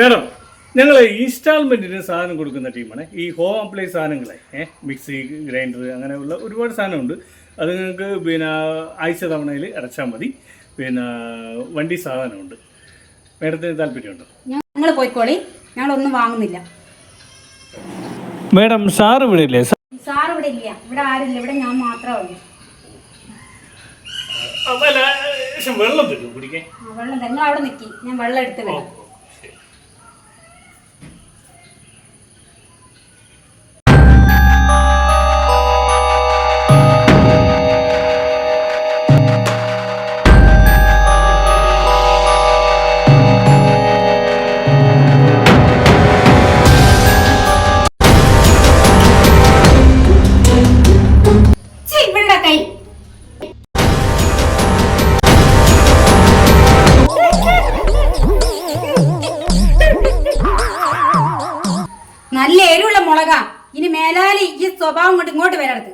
Madam ഞങ്ങൾ ഇൻസ്റ്റാൾമെന്റിന് സാധനം കൊടുക്കുന്ന ടീമാണ്. ഈ ഹോം അപ്ലൈ സാധനങ്ങളെ ഏഹ് മിക്സി ഗ്രൈൻഡർ അങ്ങനെയുള്ള ഒരുപാട് സാധനമുണ്ട്. അത് നിങ്ങൾക്ക് പിന്നെ ആഴ്ച തവണയിൽ അടച്ചാൽ മതി. പിന്നെ വണ്ടി സാധനമുണ്ട്. മേഡത്തിന് താല്പര്യമുണ്ടോ? ഞങ്ങൾ പോയിക്കോളി. ഞങ്ങളൊന്നും വാങ്ങുന്നില്ല. മേഡം സാർ ഇവിടെ ഇല്ലേ സാർ ഇവിടെ ഇല്ല. ഇവിടെ ആരില്ല ഇവിടെ ഞാൻ മാത്രമേ ഉള്ളൂ. വെള്ളം തരും കുടിക്കാൻ? ആ, വെള്ളം നിങ്ങൾ അവിടെ നിൽക്കി ഞാൻ വെള്ളം എടുത്ത് വരാം. നല്ല എരിവുള്ള മുളകാ. ഇനി മേലാലി ഈ സ്വഭാവം കൊണ്ട് ഇങ്ങോട്ട് വരരുത്.